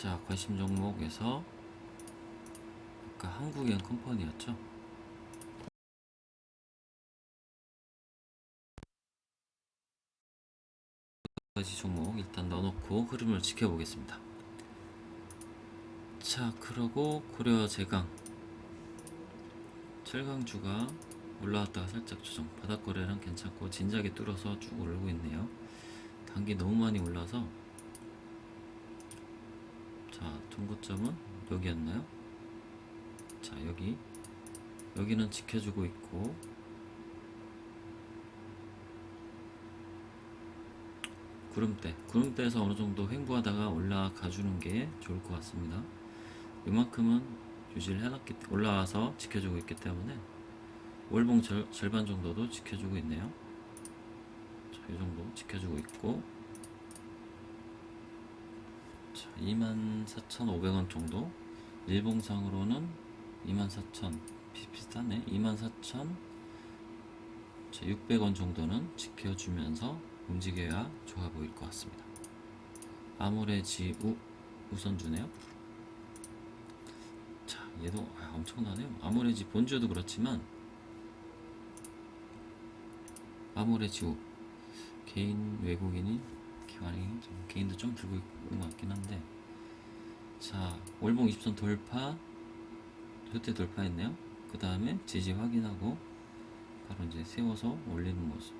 자, 관심 종목에서 아까 한국엔 컴퍼니였죠? 가지 종목 일단 넣어놓고 흐름을 지켜보겠습니다. 자, 그러고 고려 제강 철강주가 올라왔다가 살짝 조정 바닥거래랑 괜찮고 진작에 뚫어서 쭉 오르고 있네요. 단기 너무 많이 올라서 자, 종고점은 여기였나요? 자, 여기 여기는 지켜주고 있고 구름대 구름대에서 어느 정도 횡보하다가 올라가 주는 게 좋을 것 같습니다. 이만큼은 유지를 해놨기 올라와서 지켜주고 있기 때문에 월봉 절, 절반 정도도 지켜주고 있네요. 자, 이 정도 지켜주고 있고 자, 24,500원 정도 일봉상으로는 24,000 비슷비슷하네 24,600원 정도는 지켜주면서 움직여야 좋아 보일 것 같습니다. 아모레지우 우선 주네요. 자, 얘도 아, 엄청나네요. 아모레지 본주도 그렇지만 아모레지우 개인 외국인이 개인도 좀 들고 있는 것 같긴 한데 자 월봉 20선 돌파 그때 돌파했네요. 그 다음에 지지 확인하고 바로 이제 세워서 올리는 모습.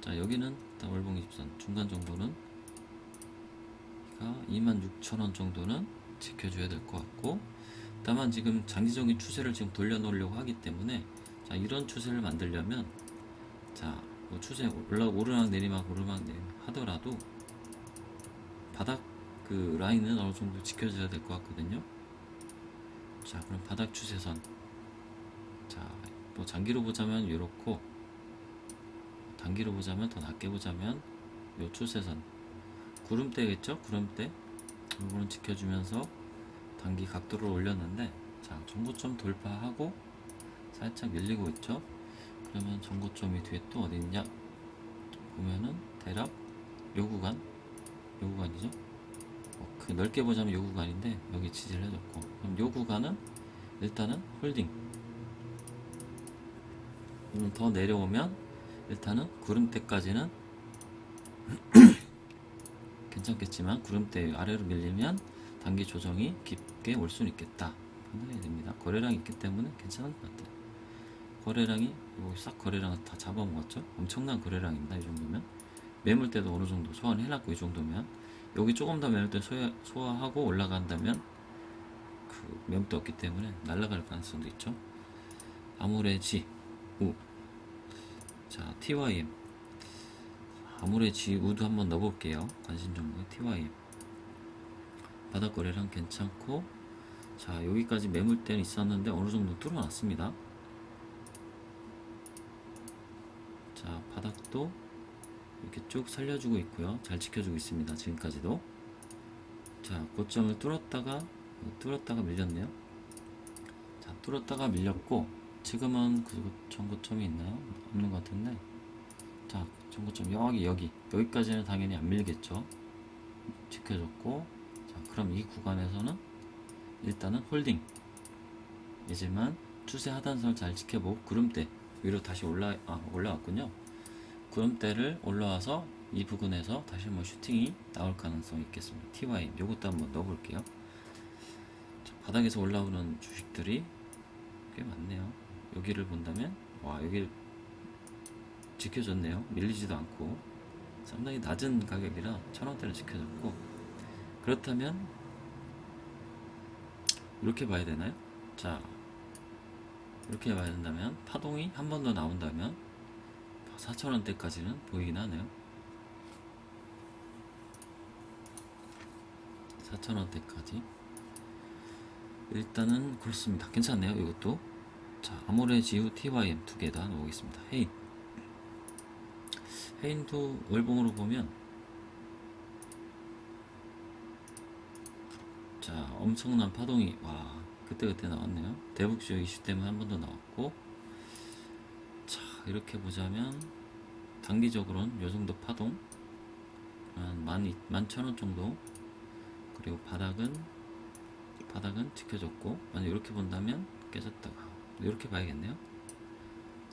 자 여기는 일단 월봉 20선 중간 정도는 26,000원 정도는 지켜줘야 될 것 같고 다만 지금 장기적인 추세를 지금 돌려놓으려고 하기 때문에 자 이런 추세를 만들려면 자 뭐 추세 올라 오르막 내리막 오르막 내리막 하더라도 바닥 그 라인은 어느 정도 지켜줘야 될 것 같거든요. 자 그럼 바닥 추세선. 자 뭐 장기로 보자면 이렇고 단기로 보자면 더 낮게 보자면 요 추세선. 구름대겠죠? 구름대. 이거는 지켜주면서 단기 각도를 올렸는데 자 정고점 돌파하고 살짝 밀리고 있죠? 그러면 정고점이 뒤에 또 어디 있냐? 보면은 대략 요 구간 요 구간이죠? 어, 그 넓게 보자면 요 구간인데 여기 지지를 해줬고. 그럼 요 구간은 일단은 홀딩. 더 내려오면 일단은 구름대까지는 괜찮겠지만 구름대 아래로 밀리면 단기 조정이 깊게 올 수는 있겠다. 판단해야 됩니다. 거래량이 있기 때문에 괜찮은 것 같아요. 거래량이 이거 싹 거래량을 다 잡아먹었죠? 엄청난 거래량입니다 이 정도면. 매물대도 어느 정도 소화해놨고 이 정도면 여기 조금 더 매물대 소화, 소화 하고 올라간다면 그 매물대 없기 때문에 날아갈 가능성도 있죠 아모레지 우 자, TYM. 아무래지 우드 한번 넣어볼게요. 관심 정보에 TYM. 바닥거래량 괜찮고, 자, 여기까지 매물대는 있었는데 어느 정도 뚫어놨습니다. 자, 바닥도 이렇게 쭉 살려주고 있고요. 잘 지켜주고 있습니다. 지금까지도. 자, 고점을 뚫었다가, 뚫었다가 밀렸네요. 자, 뚫었다가 밀렸고, 지금은 그 전고점이 있나요? 없는 것 같은데 자 전고점 여기 여기 여기까지는 당연히 안 밀겠죠 지켜줬고 자 그럼 이 구간에서는 일단은 홀딩 이지만 추세 하단선을 잘 지켜보고 구름대 위로 다시 올라 아, 올라왔군요 구름대를 올라와서 이 부근에서 다시 한번 슈팅이 나올 가능성이 있겠습니다. TY 요것도 한번 넣어볼게요. 자, 바닥에서 올라오는 주식들이 꽤 많네요. 여기를 본다면 와 여기 지켜졌네요. 밀리지도 않고. 상당히 낮은 가격이라 천원대를 지켜졌고. 그렇다면 이렇게 봐야 되나요? 자 이렇게 봐야 된다면 파동이 한 번 더 나온다면 4천원대까지는 보이긴 하네요 4천원대까지 일단은 그렇습니다 괜찮네요 이것도 자, 아모레지우 TYM 두 개 다 넣어보겠습니다. 헤인. 헤인도 월봉으로 보면 자, 엄청난 파동이 와, 그때그때 나왔네요. 대북지역 이슈 때문에 한 번 더 나왔고 자, 이렇게 보자면 단기적으로는 요 정도 파동 한 만, 만천원 정도 그리고 바닥은 바닥은 지켜졌고 만약 이렇게 본다면 깨졌다가 이렇게 봐야겠네요.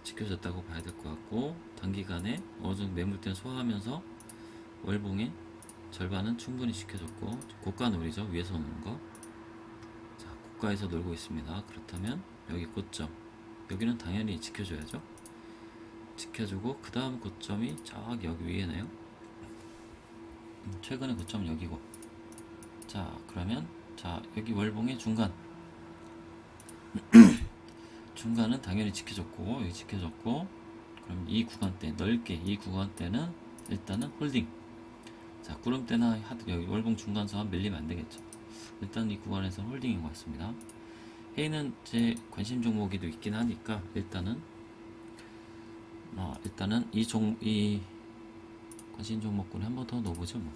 지켜졌다고 봐야 될 것 같고 단기간에 어느 정도 매물대는 소화하면서 월봉의 절반은 충분히 지켜졌고 고가 놀이죠 위에서 노는 거. 자 고가에서 놀고 있습니다. 그렇다면 여기 고점 여기는 당연히 지켜줘야죠. 지켜주고 그 다음 고점이 저기 여기 위에네요. 음, 최근의 고점은 여기고. 자 그러면 자 여기 월봉의 중간 중간은 당연히 지켜줬고 여기 지켜줬고 그럼 이 구간대 넓게 이 구간대는 일단은 홀딩 자 구름대나 하드 여기 월봉 중간선 밀리면 안 되겠죠 일단 이 구간에서 홀딩인 것 같습니다 A는 제 관심 종목이도 있긴 하니까 일단은 어, 일단은 이 종 이 관심 종목군에 한 번 더 넣어보죠 뭐.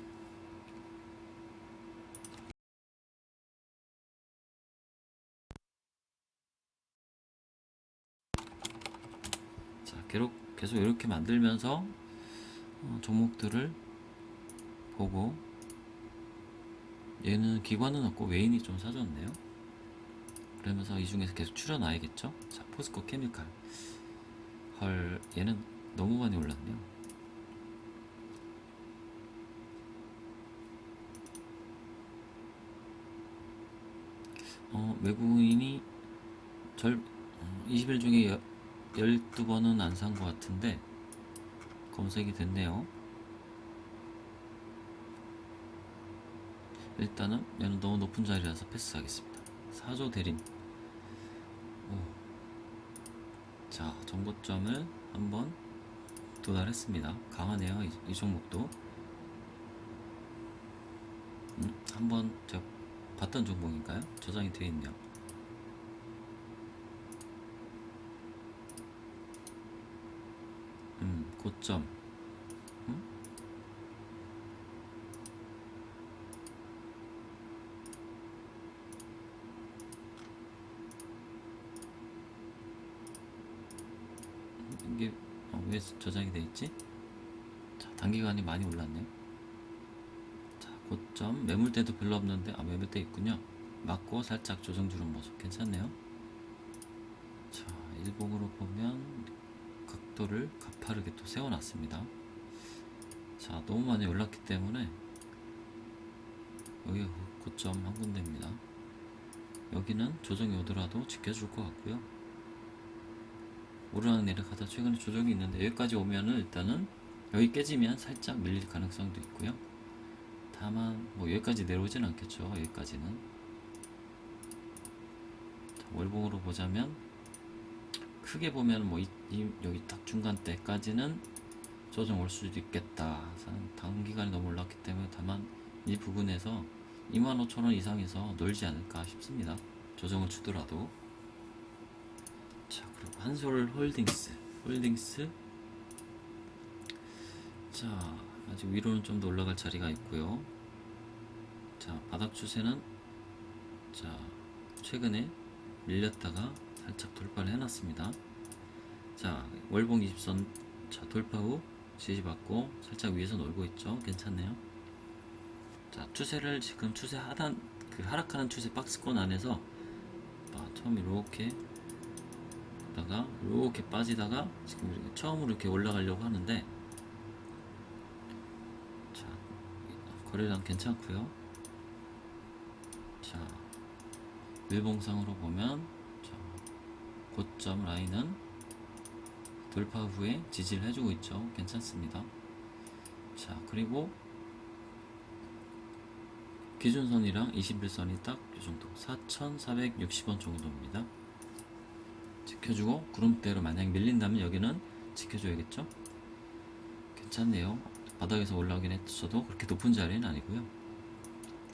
자, 계속 계속 이렇게 만들면서 어, 종목들을 보고 얘는 기관은 없고 외인이 좀 사줬네요. 그러면서 이 중에서 계속 추려놔야겠죠. 자, 포스코 케미칼. 헐, 얘는 너무 많이 올랐네요. 어, 외국인이 절 어, 20일 중에 여, 12번은 안 산 것 같은데 검색이 됐네요. 일단은 얘는 너무 높은 자리라서 패스하겠습니다. 4조 대린. 오. 자, 정고점을 한번 도달했습니다. 강하네요. 이, 이 종목도. 음, 한번 제가 봤던 종목인가요? 저장이 되어 있네요. 음, 고점. 음? 이게 어, 왜 저장이 돼 있지? 자, 단기간이 많이 올랐네요. 자, 고점 매물대도 별로 없는데 아 매물대 있군요. 맞고 살짝 조정 주는 모습 괜찮네요. 자, 일봉으로 보면 각도를 가파르게 또 세워놨습니다. 자, 너무 많이 올랐기 때문에 여기가 고- 고점 한 군데입니다. 여기는 조정이 오더라도 지켜줄 것 같고요. 오르락 내리락하다 최근에 조정이 있는데 여기까지 오면은 일단은 여기 깨지면 살짝 밀릴 가능성도 있고요. 다만 뭐 여기까지 내려오진 않겠죠. 여기까지는 자, 월봉으로 보자면 크게 보면 뭐 이, 이- 여기 딱 중간대까지는 조정 올 수도 있겠다. 단기간에 너무 올랐기 때문에 다만 이 부분에서 25,000원 이상에서 놀지 않을까 싶습니다. 조정을 주더라도. 한솔 홀딩스. 홀딩스. 자, 아직 위로는 좀 더 올라갈 자리가 있고요. 자, 바닥 추세는 자, 최근에 밀렸다가 살짝 돌파를 해놨습니다. 자, 월봉 20선 자, 돌파 후 지지받고 살짝 위에서 놀고 있죠. 괜찮네요. 자, 추세를 지금 추세 하단 그 하락하는 추세 박스권 안에서 아, 처음 이렇게 다가 이렇게 빠지다가 지금 이렇게 처음으로 이렇게 올라가려고 하는데 자, 거래량 괜찮고요. 자, 일봉상으로 보면 자, 고점 라인은 돌파 후에 지지를 해주고 있죠. 괜찮습니다. 자, 그리고 기준선이랑 21선이 딱 이 정도 4,460원 정도입니다. 지켜주고 구름대로 만약 밀린다면 여기는 지켜줘야겠죠? 괜찮네요. 바닥에서 올라오긴 했어도 그렇게 높은 자리는 아니고요.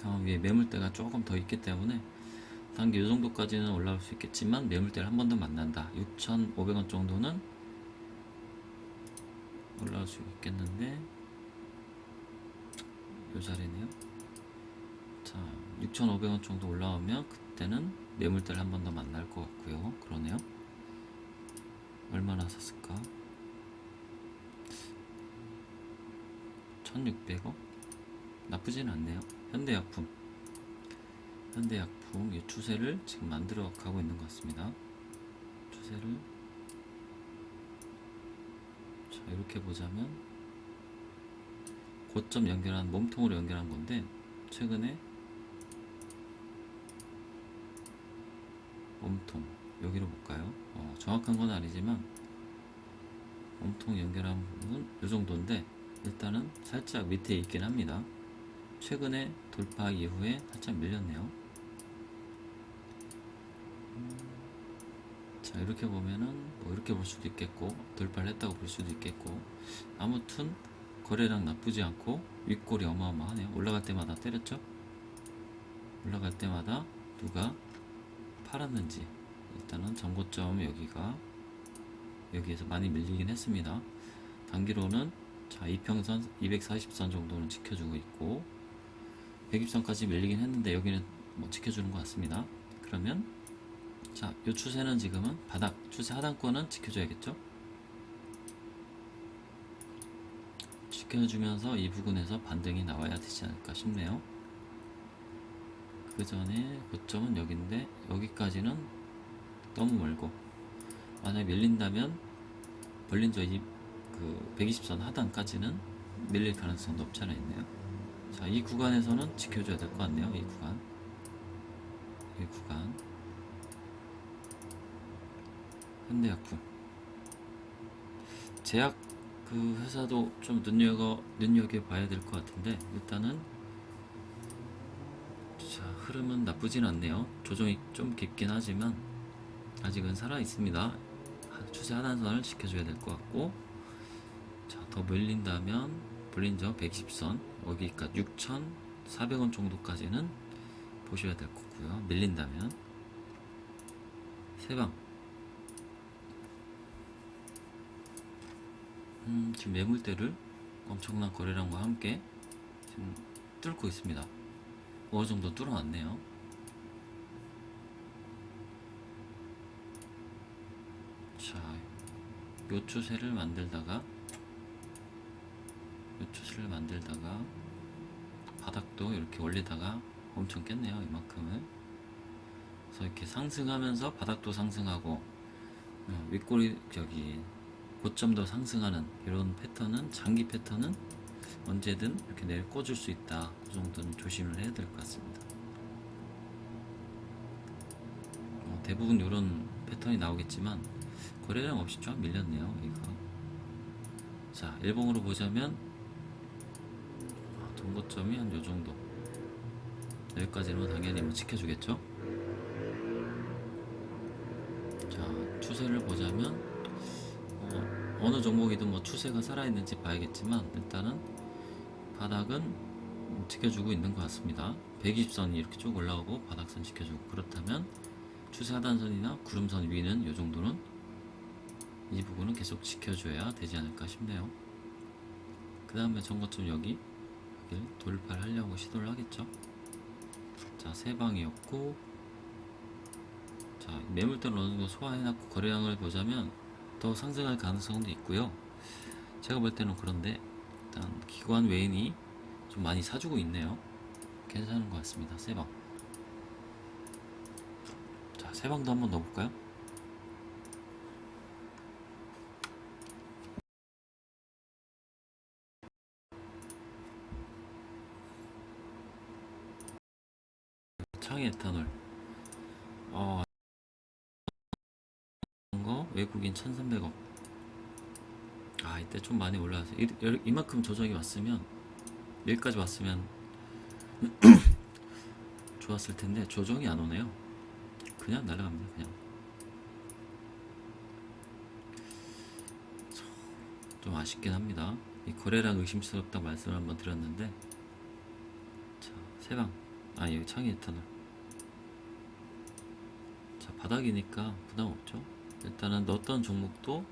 다음 위에 매물대가 조금 더 있기 때문에 단기 이 정도까지는 올라올 수 있겠지만 매물대를 한 번 더 만난다. 6,500원 정도는 올라올 수 있겠는데 이 자리네요. 자, 6,500원 정도 올라오면 그때는 매물대를 한 번 더 만날 것 같고요. 그러네요. 얼마나 샀을까? 1,600원? 나쁘진 않네요. 현대약품 현대약품 이 추세를 지금 만들어 가고 있는 것 같습니다. 추세를 자 이렇게 보자면 고점 연결한 몸통으로 연결한 건데 최근에 몸통 여기로 볼까요? 어, 정확한 건 아니지만 몸통 연결한 부분은 이 정도인데 일단은 살짝 밑에 있긴 합니다. 최근에 돌파 이후에 살짝 밀렸네요. 음, 자 이렇게 보면은 뭐 이렇게 볼 수도 있겠고 돌파를 했다고 볼 수도 있겠고 아무튼 거래량 나쁘지 않고 윗골이 어마어마하네요. 올라갈 때마다 때렸죠? 올라갈 때마다 누가 팔았는지 일단은 전고점 여기가 여기에서 많이 밀리긴 했습니다. 단기로는 자 이평선 240선 정도는 지켜주고 있고 120선까지 밀리긴 했는데 여기는 뭐 지켜주는 것 같습니다. 그러면 자, 이 추세는 지금은 바닥 추세 하단권은 지켜줘야겠죠? 지켜주면서 이 부분에서 반등이 나와야 되지 않을까 싶네요. 그 전에 고점은 여기인데 여기까지는 너무 멀고 만약에 밀린다면 벌린저 이그 120선 하단까지는 밀릴 가능성도 없지 않아 있네요. 자, 이 구간에서는 지켜줘야 될 것 같네요. 이 구간, 이 구간. 현대약품. 제약 그 회사도 좀 눈여겨 눈여겨 봐야 될 것 같은데 일단은 자 흐름은 나쁘진 않네요. 조정이 좀 깊긴 하지만 아직은 살아 있습니다. 하- 추세 하단선을 지켜줘야 될 것 같고 자 더 밀린다면 볼린저 110선 여기까지 6,400원 정도까지는 보셔야 될 거고요. 밀린다면 세방 음, 지금 매물대를 엄청난 거래량과 함께 지금 뚫고 있습니다. 어느 정도 뚫어놨네요. 자, 요 추세를 만들다가 요 추세를 만들다가 바닥도 이렇게 올리다가 엄청 깼네요. 이만큼을. 그래서 이렇게 상승하면서 바닥도 상승하고 어, 윗골이 저기 고점도 상승하는 이런 패턴은 장기 패턴은 언제든 이렇게 내일 꽂을 수 있다. 그 정도는 조심을 해야 될 것 같습니다. 어, 대부분 이런 패턴이 나오겠지만 거래량 없이 쫙 밀렸네요. 이거. 자, 일봉으로 보자면 아, 동고점이 한 요 정도. 여기까지는 당연히 뭐 지켜주겠죠. 자, 추세를 보자면 어, 어느 종목이든 뭐 추세가 살아있는지 봐야겠지만 일단은 바닥은 지켜주고 있는 것 같습니다. 120선이 이렇게 쭉 올라오고 바닥선 지켜주고 그렇다면 추세 하단선이나 구름선 위는 이 정도는 이 부분은 계속 지켜줘야 되지 않을까 싶네요. 그 다음에 전거점 여기 여기를 돌파를 하려고 시도를 하겠죠. 자, 세 방이었고 자, 매물대를 어느 정도 소화해놨고 거래량을 보자면 더 상승할 가능성도 있고요. 제가 볼 때는 그런데 일단 기관 외인이 좀 많이 사주고 있네요. 괜찮은 것 같습니다. 세 방. 자, 세 방도 한번 넣어볼까요? 창의 에탄올. 어, 거 외국인 1,300억. 아, 이때 좀 많이 올라왔어요. 이, 여- 이만큼 조정이 왔으면 여기까지 왔으면 좋았을 텐데 조정이 안 오네요. 그냥 날아갑니다. 그냥. 좀 아쉽긴 합니다. 이 거래량 의심스럽다고 말씀을 한번 드렸는데 자, 세방. 아, 여기 창의 에탄올. 자, 바닥이니까 부담 없죠. 일단은 넣었던 종목도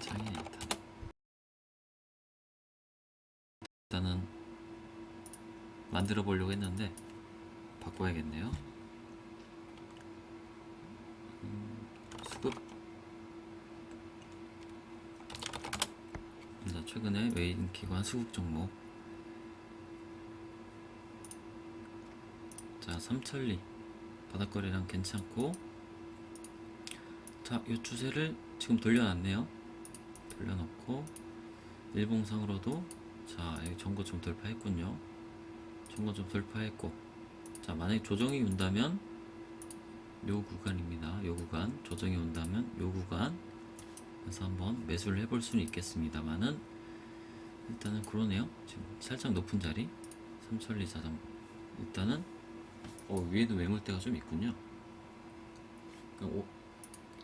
창의 에탄올. 일단은 만들어 보려고 했는데 바꿔야겠네요. 음, 수급. 자, 최근에 외인 기관 수급 종목 자, 삼천리 바닥거래량 괜찮고 자, 이 추세를 지금 돌려놨네요. 돌려놓고 일봉상으로도 자, 여기 전고점 돌파했군요. 전고점 돌파했고 자, 만약에 조정이 온다면 요 구간입니다. 요 구간 조정이 온다면 요 구간 그래서 한번 매수를 해볼 수는 있겠습니다만은 일단은 그러네요. 지금 살짝 높은 자리 삼천리 자전 일단은 어, 위에도 매물대가 좀 있군요. 오-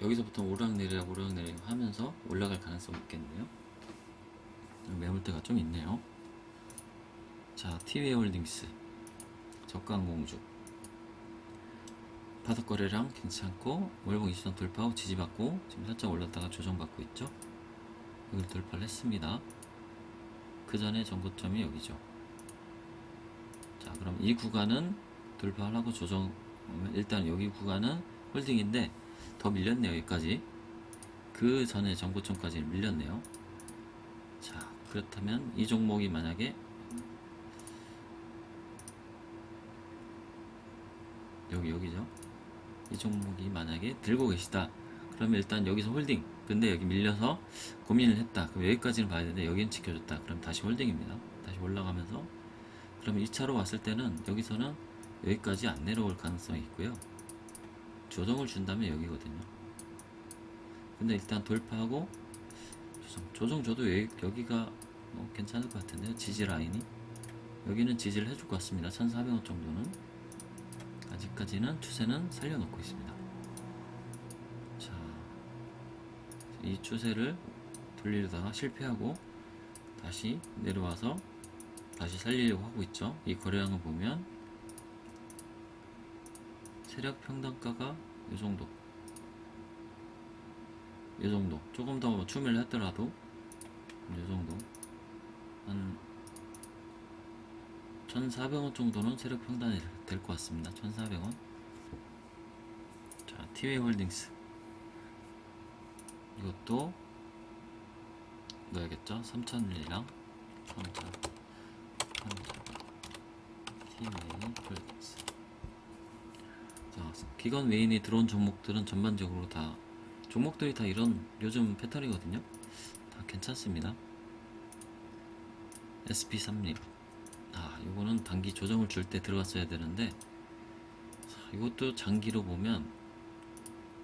여기서부터 오르락내리락 오르락내리락 하면서 올라갈 가능성이 있겠네요. 매물대가 좀 있네요. 자, 티웨이홀딩스 적강공주 바닥거래량 괜찮고 월봉 20선 돌파하고 지지받고 지금 살짝 올랐다가 조정받고 있죠. 여기를 돌파를 했습니다. 그 전에 전고점이 여기죠. 자, 그럼 이 구간은 돌파하려고 조정 일단 여기 구간은 홀딩인데 더 밀렸네요 여기까지. 그 전에 전고점까지 밀렸네요. 자 그렇다면 이 종목이 만약에 여기 여기죠. 이 종목이 만약에 들고 계시다. 그러면 일단 여기서 홀딩. 근데 여기 밀려서 고민을 했다. 그럼 여기까지는 봐야 되는데 여기는 지켜줬다. 그럼 다시 홀딩입니다. 다시 올라가면서. 그러면 2차로 왔을 때는 여기서는 여기까지 안 내려올 가능성이 있고요. 조정을 준다면 여기거든요. 근데 일단 돌파하고 조정, 조정 줘도 여기, 여기 가 뭐 괜찮을 것 같은데요. 지지 라인이. 여기는 지지를 해줄 것 같습니다. 1400원 정도는. 아직까지는 추세는 살려놓고 있습니다. 자, 이 추세를 돌리려다가 실패하고 다시 내려와서 다시 살리려고 하고 있죠. 이 거래량을 보면 세력 평단가가 이 정도 이 정도 조금 더 추매를 했더라도 이 정도 한 1,400원 정도는 세력 평단이 될 것 같습니다. 1,400원. 자, 티웨이 홀딩스. 이것도 넣어야겠죠? 3,000이랑 3,000. 3,000. 티웨이 홀딩스. 자, 기관 외인이 들어온 종목들은 전반적으로 다 종목들이 다 이런 요즘 패턴이거든요. 다 괜찮습니다. SP30. 아, 이거는 단기 조정을 줄 때 들어갔어야 되는데 자, 이것도 장기로 보면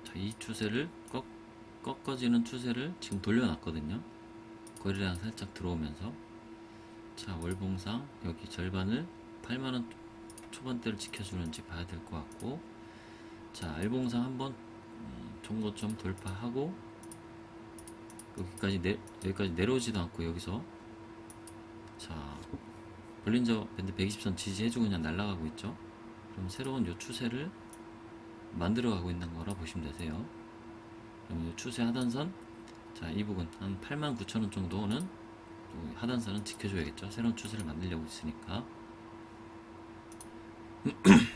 자, 이 추세를 꺾, 꺾어지는 추세를 지금 돌려놨거든요. 거래량 살짝 들어오면서 자, 월봉상 여기 절반을 8만원 초반대를 지켜주는지 봐야 될 것 같고 자 알봉상 한번 음, 종고점 돌파하고 여기까지 내 여기까지 내려오지도 않고 여기서. 자 볼린저 밴드 120선 지지해주고 그냥 날아가고 있죠? 그럼 새로운 요 추세를 만들어 가고 있는 거라 보시면 되세요. 그럼 요 추세 하단선 자 이 부분 한 89,000원 정도는 또 하단선은 지켜줘야겠죠? 새로운 추세를 만들려고 있으니까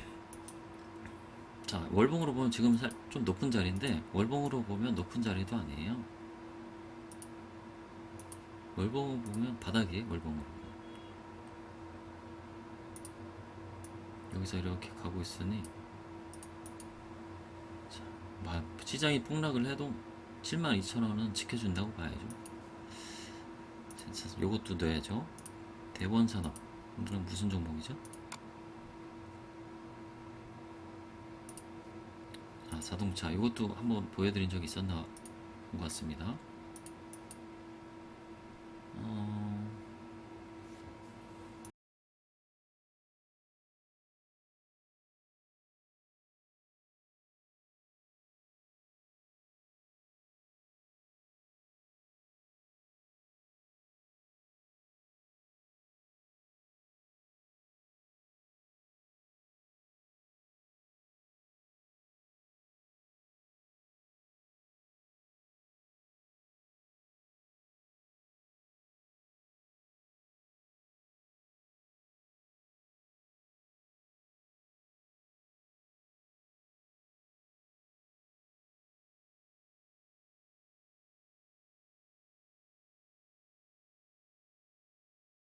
자 월봉으로 보면 지금 살, 좀 높은 자리인데 월봉으로 보면 높은 자리도 아니에요. 월봉으로 보면 바닥이에요 월봉으로. 여기서 이렇게 가고 있으니 자, 마- 시장이 폭락을 해도 72,000원은 지켜준다고 봐야죠. 요것도 넣어야죠. 대원산업. 오늘은 무슨 종목이죠? 자동차 이것도 한번 보여드린 적이 있었나 본것 같습니다.